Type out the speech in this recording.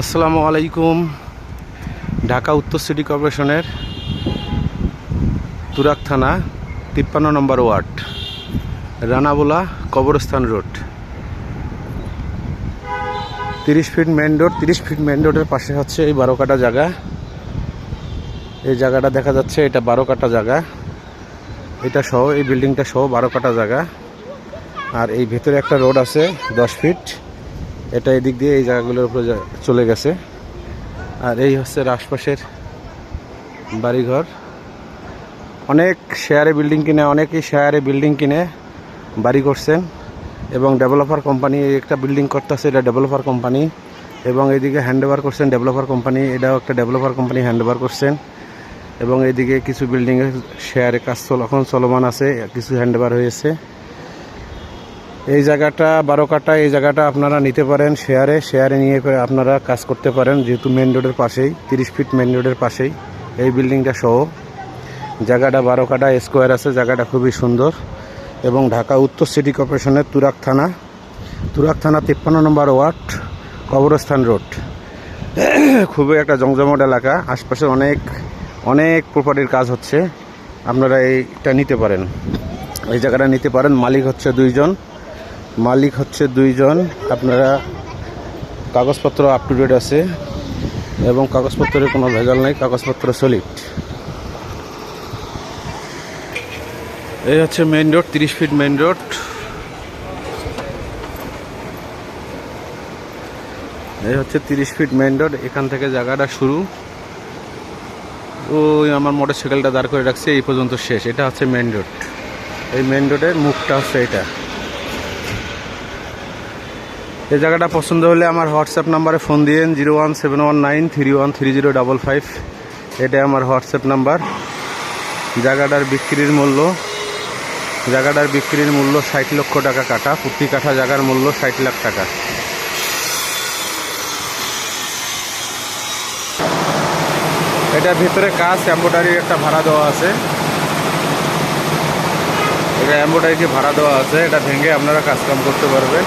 আসসালামু আলাইকুম, ঢাকা উত্তর সিটি কর্পোরেশনের তুরাক থানা, তিপ্পান্ন নম্বর ওয়ার্ড, রানাবোলা কবরস্থান রোড। তিরিশ ফিট মেন রোড, তিরিশ ফিট মেন রোডের পাশে হচ্ছে এই বারো কাটা জায়গা। এই জায়গাটা দেখা যাচ্ছে, এটা বারো কাটা জায়গা। এটা সহ, এই বিল্ডিংটা সহ বারো কাটা জায়গা। আর এই ভেতরে একটা রোড আছে দশ ফিট। এটা এদিক দিয়ে এই জায়গাগুলোর উপরে চলে গেছে। আর এই হচ্ছে আশপাশের বাড়িঘর। অনেক শেয়ারে বিল্ডিং কিনে, অনেকেই শেয়ারে বিল্ডিং কিনে, বাড়ি করছেন এবং ডেভেলপার কোম্পানি একটা বিল্ডিং করতেছে, এটা ডেভেলপার কোম্পানি এবং এইদিকে হ্যান্ড ওভার করছেন ডেভেলপার কোম্পানি এটাও একটা ডেভেলপার কোম্পানি হ্যান্ড ওভার করছেন এবং এইদিকে কিছু বিল্ডিংয়ের শেয়ারে কাজ চল এখন চলমান আছে, কিছু হ্যান্ড ওভার হয়েছে। এই জায়গাটা বারো কাটা এই জায়গাটা আপনারা নিতে পারেন শেয়ারে। শেয়ারে নিয়ে আপনারা কাজ করতে পারেন, যেহেতু মেন রোডের পাশেই, তিরিশ ফিট মেন রোডের পাশেই এই বিল্ডিংটা সহ। জায়গাটা বারো কাটা স্কোয়ার আছে, জায়গাটা খুবই সুন্দর। এবং ঢাকা উত্তর সিটি কর্পোরেশনের তুরাক থানা। তুরাক থানা তিপ্পান্ন নম্বর ওয়ার্ড, কবরস্থান রোড। খুবই একটা জমজমট এলাকা, আশপাশে অনেক অনেক প্রপার্টির কাজ হচ্ছে। আপনারা এইটা নিতে পারেন। এই জায়গাটা নিতে পারেন, মালিক হচ্ছে দুইজন। মালিক হচ্ছে দুইজন। আপনারা কাগজপত্র আপ টু ডেট আছে এবং কাগজপত্রের কোনো ভেজাল নাই, কাগজপত্র সলিড এই হচ্ছে মেইন রোড তিরিশ ফিট মেইন রোড এই হচ্ছে তিরিশ ফিট মেইন রোড এখান থেকে জায়গাটা শুরু। ওই আমার মোটর সাইকেলটা দাঁড় করে রাখছে, এই পর্যন্ত শেষ। এটা হচ্ছে মেইন রোড এই মেইন রোডের মুখটা হচ্ছে এটা। এই জায়গাটা পছন্দ হলে আমার হোয়াটসঅ্যাপ নাম্বারে ফোন দিয়েন, zero one seven one nine, three one three zero double five. এটা আমার হোয়াটসঅ্যাপ নাম্বার। জায়গাটার বিক্রির মূল্য, জায়গাটার বিক্রির মূল্য ষাট লক্ষ টাকা কাটা। প্রতি কাঠা জায়গার মূল্য ষাট লাখ টাকা। এটার ভিতরে কাজ এম্বোডারি একটা ভাড়া দেওয়া আছে। এটা এম্বোডারিকে ভাড়া দেওয়া আছে। এটা ভেঙে আপনারা কাজকাম করতে পারবেন।